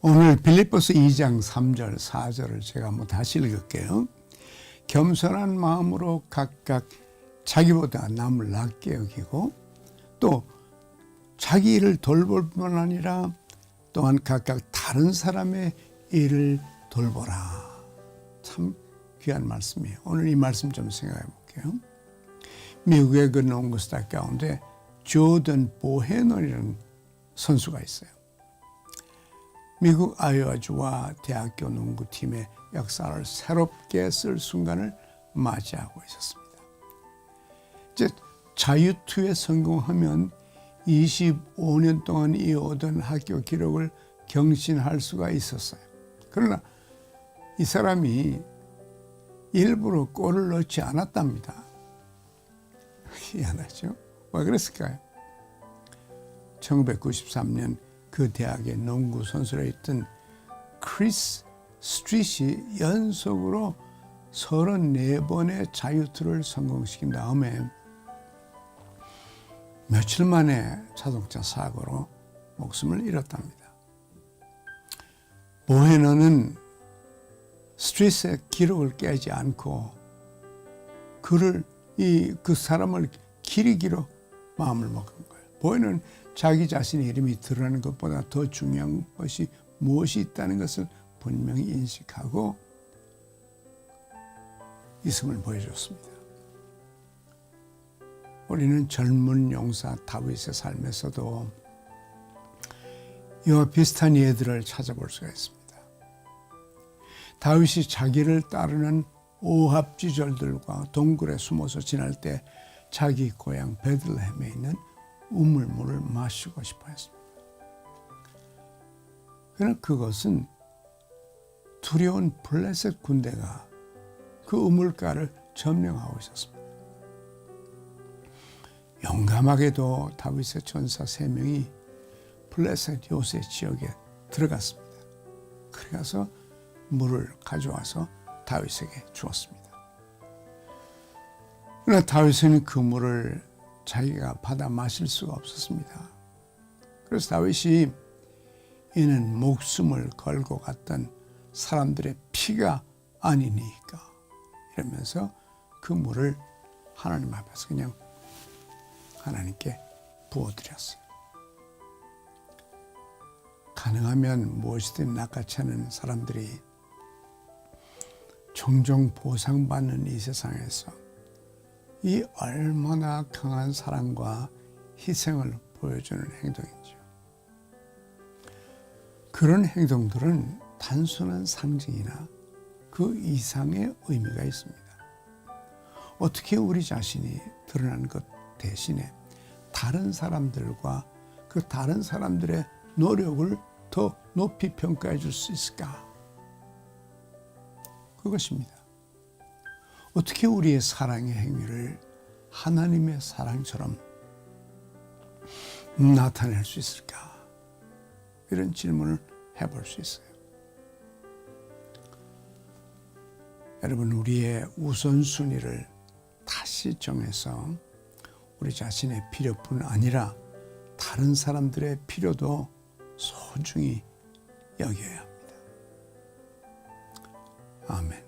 오늘 빌립보스 2장 3절 4절을 제가 한번 다시 읽을게요. 겸손한 마음으로 각각 자기보다 남을 낮게 여기고 또 자기 일을 돌볼 뿐 아니라 또한 각각 다른 사람의 일을 돌보라. 참 귀한 말씀이에요. 오늘 이 말씀 좀 생각해 볼게요. 미국의 그 농구 스타 가운데 조던 보헤넌이라는 선수가 있어요. 미국 아이오와주와 대학교 농구팀의 역사를 새롭게 쓸 순간을 맞이하고 있었습니다. 이제 자유투에 성공하면 25년 동안 이어오던 학교 기록을 경신할 수가 있었어요. 그러나 이 사람이 일부러 골을 넣지 않았답니다. 희한하죠? 왜 그랬을까요? 1993년 그 대학의 농구 선수로 있던 크리스 스트릿이 연속으로 34번의 자유투를 성공시킨 다음에 며칠 만에 자동차 사고로 목숨을 잃었답니다. 보헤너는 스트릿의 기록을 깨지 않고 그를 이 그 사람을 기리기로 마음을 먹은 거예요. 보헤너는 자기 자신의 이름이 드러나는 것보다 더 중요한 것이 무엇이 있다는 것을 분명히 인식하고 이승을 보여줬습니다. 우리는 젊은 용사 다윗의 삶에서도 이와 비슷한 예들을 찾아볼 수가 있습니다. 다윗이 자기를 따르는 오합지졸들과 동굴에 숨어서 지날 때 자기 고향 베들레헴에 있는 우물물을 마시고 싶어 했습니다. 그러나 그것은 두려운 블레셋 군대가 그 우물가를 점령하고 있었습니다. 용감하게도 다윗의 전사 세 명이 블레셋 요새 지역에 들어갔습니다. 그래서 물을 가져와서 다윗에게 주었습니다. 그러나 다윗은 그 물을 자기가 받아 마실 수가 없었습니다. 그래서 다윗이 이는 목숨을 걸고 갔던 사람들의 피가 아니니까 이러면서 그 물을 하나님 앞에서 그냥 하나님께 부어드렸어요. 가능하면 무엇이든 낚아채 는 사람들이 종종 보상받는 이 세상에서 이 얼마나 강한 사랑과 희생을 보여주는 행동이죠. 그런 행동들은 단순한 상징이나 그 이상의 의미가 있습니다. 어떻게 우리 자신이 드러난 것 대신에 다른 사람들과 그 다른 사람들의 노력을 더 높이 평가해 줄 수 있을까? 그것입니다. 어떻게 우리의 사랑의 행위를 하나님의 사랑처럼 나타낼 수 있을까? 이런 질문을 해볼 수 있어요. 여러분, 우리의 우선순위를 다시 정해서 우리 자신의 필요뿐 아니라 다른 사람들의 필요도 소중히 여겨야 합니다. 아멘.